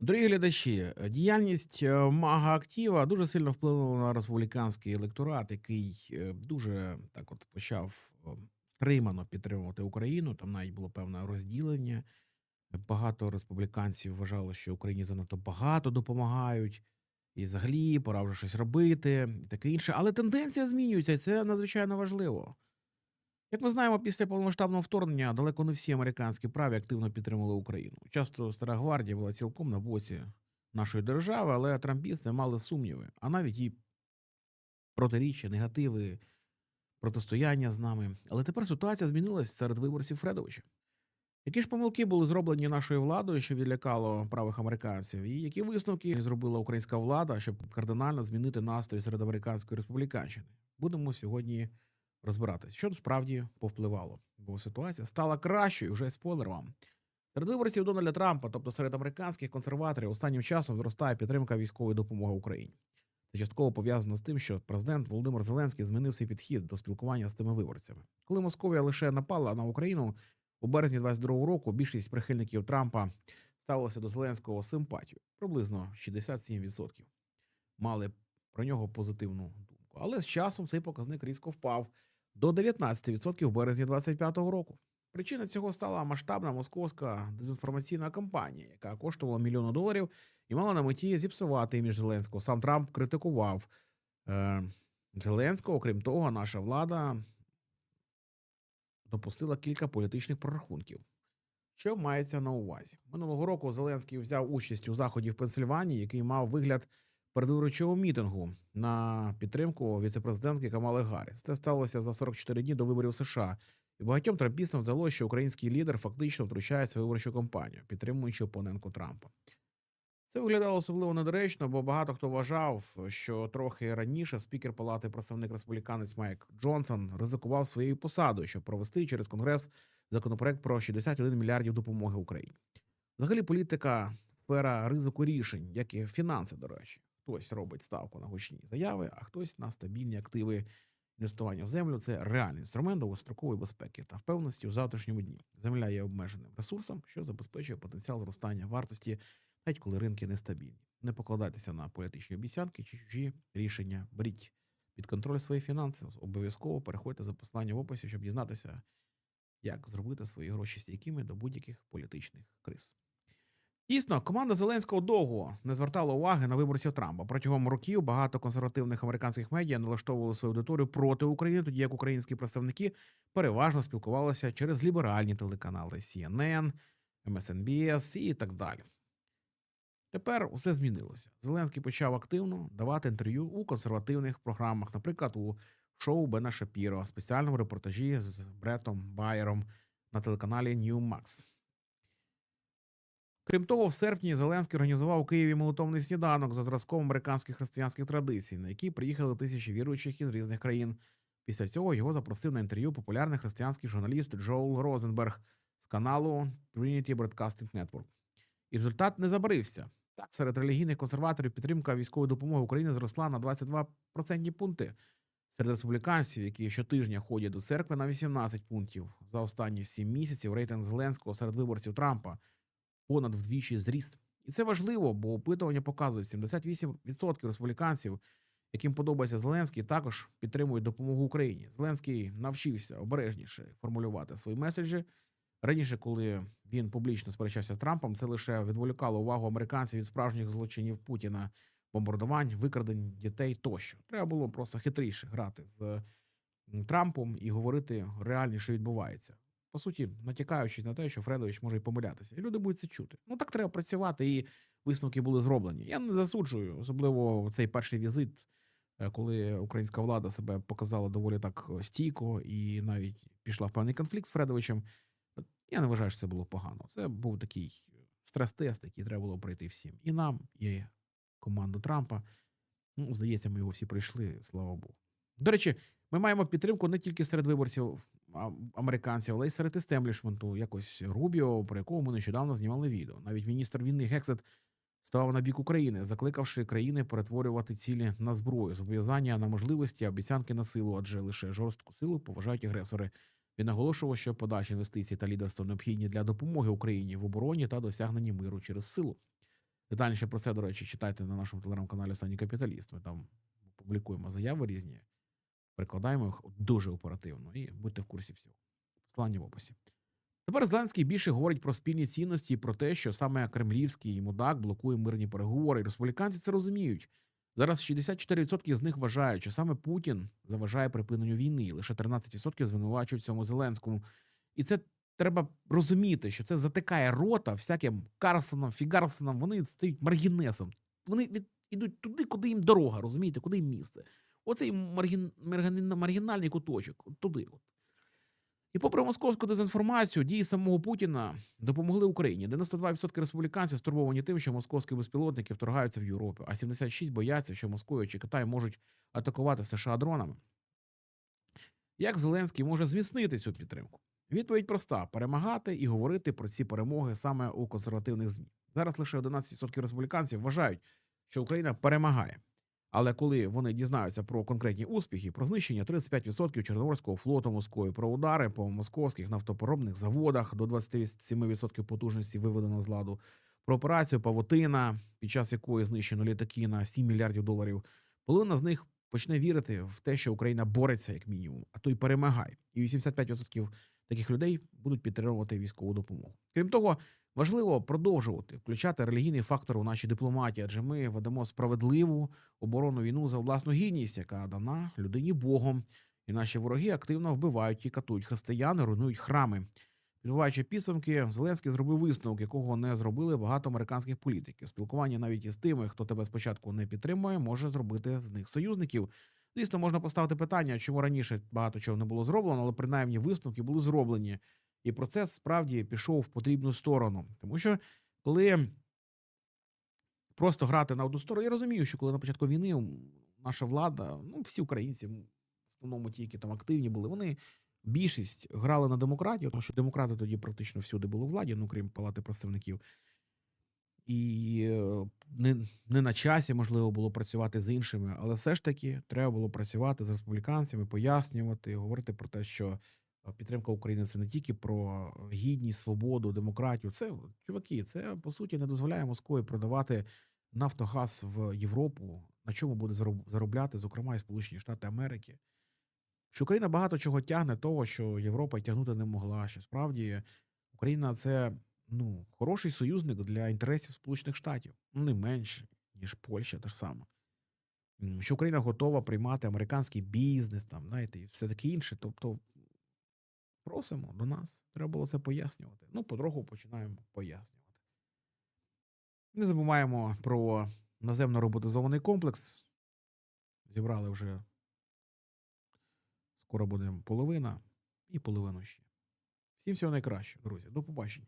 Дорогі глядачі, діяльність е, мага актива дуже сильно вплинула на республіканський електорат, який е, дуже так от почав е, стримано підтримувати Україну. Там навіть було певне розділення. Багато республіканців вважали, що Україні занадто багато допомагають, і взагалі пора вже щось робити, і таке інше. Але тенденція змінюється, і це надзвичайно важливо. Як ми знаємо, після повномасштабного вторгнення далеко не всі американські праві активно підтримали Україну. Часто стара гвардія була цілком на боці нашої держави, але трампісти мали сумніви, а навіть і протиріччя, негативи, протистояння з нами. Але тепер ситуація змінилась серед виборців Фредовича. Які ж помилки були зроблені нашою владою, що відлякало правих американців, і які висновки зробила українська влада, щоб кардинально змінити настрій серед американської республіканщини? Будемо сьогодні розбиратись, що справді повпливало, бо ситуація стала кращою вже спойлер вам. Серед виборців Дональда Трампа, тобто серед американських консерваторів, останнім часом зростає підтримка військової допомоги Україні. Це частково пов'язано з тим, що президент Володимир Зеленський змінив свій підхід до спілкування з тими виборцями. Коли Московія лише напала на Україну у березні 22-го року, більшість прихильників Трампа ставилося до Зеленського симпатію, приблизно 67% мали про нього позитивну думку. Але з часом цей показник різко впав до 19% в березні 25-го року. Причина цього стала масштабна московська дезінформаційна кампанія, яка коштувала мільйони доларів і мала на меті зіпсувати імідж Зеленського. Сам Трамп критикував е, Зеленського. Крім того, наша влада допустила кілька політичних прорахунків. Що мається на увазі? Минулого року Зеленський взяв участь у заході в Пенсильванії, який мав вигляд передвиборчого мітингу на підтримку віцепрезидентки Камали Гарріс. Це сталося за 44 дні до виборів США. І багатьом трампістам здалося, що український лідер фактично втручається в виборчу кампанію, підтримуючи опонентку Трампа. Це виглядало особливо недоречно, бо багато хто вважав, що трохи раніше спікер Палати представник республіканець Майк Джонсон ризикував своєю посадою, щоб провести через конгрес законопроект про 61 мільярдів допомоги Україні. Взагалі, політика сфера ризику рішень, як і фінанси, до речі. Хтось робить ставку на гучні заяви, а хтось на стабільні активи інвестування в землю. Це реальний інструмент довгострокової безпеки та впевненості у завтрашньому дні. Земля є обмеженим ресурсом, що забезпечує потенціал зростання вартості, навіть коли ринки нестабільні. Не покладайтеся на політичні обіцянки чи чужі рішення. Беріть під контроль свої фінанси. Обов'язково переходьте за посиланням в описі, щоб дізнатися, як зробити свої гроші стійкими до будь-яких політичних криз. Дійсно, команда Зеленського довго не звертала уваги на виборців Трампа. Протягом років багато консервативних американських медіа налаштовували свою аудиторію проти України, тоді як українські представники переважно спілкувалися через ліберальні телеканали CNN, MSNBS і так далі. Тепер усе змінилося. Зеленський почав активно давати інтерв'ю у консервативних програмах, наприклад, у шоу Бена Шапіро, спеціальному репортажі з Бретом Байером на телеканалі Newmax. Крім того, в серпні Зеленський організував у Києві молитовний сніданок за зразком американських християнських традицій, на який приїхали тисячі віруючих із різних країн. Після цього його запросив на інтерв'ю популярний християнський журналіст Джоул Розенберг з каналу Trinity Broadcasting Network. І результат не забарився. Так, серед релігійних консерваторів підтримка військової допомоги України зросла на 22 процентні пункти. Серед республіканців, які щотижня ходять до церкви, на 18 пунктів. За останні 7 місяців рейтинг Зеленського серед виборців Трампа понад вдвічі зріс. І це важливо, бо опитування показують, 78% республіканців, яким подобається Зеленський, також підтримують допомогу Україні. Зеленський навчився обережніше формулювати свої меседжі. Раніше, коли він публічно сперечався з Трампом, це лише відволікало увагу американців від справжніх злочинів Путіна, бомбардувань, викрадень дітей тощо. Треба було просто хитріше грати з Трампом і говорити реальніше, що відбувається. По суті, натякаючись на те, що Фредович може й помилятися, і люди будуть це чути. Ну так треба працювати, і висновки були зроблені. Я не засуджую, особливо цей перший візит, е, коли українська влада себе показала доволі так стійко і навіть пішла в певний конфлікт з Фредовичем. Я не вважаю, що це було погано. Це був такий стрес-тест, який треба було пройти всім. І нам, і команду Трампа. Ну, здається, ми його всі пройшли, слава Богу. До речі, ми маємо підтримку не тільки серед виборців американців, але й серед істемблішменту. Якось Рубіо, про якого ми нещодавно знімали відео. Навіть міністр війни Гексет ставав на бік України, закликавши країни перетворювати цілі на зброю, зобов'язання на можливості, обіцянки на силу, адже лише жорстку силу поважають агресори. Він наголошував, що подальші інвестиції та лідерство необхідні для допомоги Україні в обороні та досягненні миру через силу. Детальніше про це, до речі, читайте на нашому телеграм-каналі Сані Капіталіст. Ми там публікуємо заяви різні, перекладаємо їх дуже оперативно і будьте в курсі всього. Посилання в описі. Тепер Зеленський більше говорить про спільні цінності і про те, що саме кремлівський і мудак блокує мирні переговори. І республіканці це розуміють. Зараз 64% з них вважають, що саме Путін заважає припиненню війни, і лише 13% звинувачують цьому Зеленському. І це треба розуміти, що це затикає рота всяким Карсоном, Фігарсоном. Вони стають маргінесом. Вони від, ідуть туди, куди їм дорога, розумієте, куди їм місце. Оцей маргін, маргін, маргінальний куточок, от туди. От. І попри московську дезінформацію, дії самого Путіна допомогли Україні. 92% республіканців стурбовані тим, що московські безпілотники вторгаються в Європу, а 76% бояться, що Москва чи Китай можуть атакувати США дронами. Як Зеленський може зміцнити цю підтримку? Відповідь проста: перемагати і говорити про ці перемоги саме у консервативних змі. Зараз лише 11% республіканців вважають, що Україна перемагає. Але коли вони дізнаються про конкретні успіхи, про знищення 35% Чорноморського флоту Москви, про удари по московських нафтопереробних заводах до 27% потужності виведено з ладу, про операцію Павутина, під час якої знищено літаки на 7 мільярдів доларів, половина з них почне вірити в те, що Україна бореться як мінімум, а то й перемагає. І 85% таких людей будуть підтримувати військову допомогу. Крім того, важливо продовжувати включати релігійний фактор у нашій дипломатії, адже ми ведемо справедливу оборону війну за власну гідність, яка дана людині Богом. І наші вороги активно вбивають і катують християни, руйнують храми. Підбиваючи підсумки, Зеленський зробив висновок, якого не зробили багато американських політиків. Спілкування навіть із тими, хто тебе спочатку не підтримує, може зробити з них союзників. Звісно, можна поставити питання, чому раніше багато чого не було зроблено, але принаймні висновки були зроблені. І процес справді пішов в потрібну сторону. Тому що коли просто грати на одну сторону, я розумію, що коли на початку війни наша влада, ну всі українці, в основному ті, які там активні були, вони більшість грали на демократію, тому що демократи тоді практично всюди були у владі, ну крім палати представників. І е, не, не на часі можливо було працювати з іншими, але все ж таки треба було працювати з республіканцями, пояснювати, говорити про те, що підтримка України це не тільки про гідність, свободу, демократію. Це чуваки, це по суті не дозволяє Москві продавати нафтогаз в Європу, на чому буде заробляти, зокрема, і Сполучені Штати Америки. Що Україна багато чого тягне, того, що Європа тягнути не могла. Що справді Україна це ну, хороший союзник для інтересів Сполучених Штатів, ну, не менше, ніж Польща, та ж сама. Що Україна готова приймати американський бізнес, там, знаєте, і все таке інше. Тобто, просимо до нас. Треба було це пояснювати. Ну, потроху починаємо пояснювати. Не забуваємо про наземно роботизований комплекс. Зібрали вже скоро буде половина і половину ще. Всім всього найкраще, друзі. До побачення.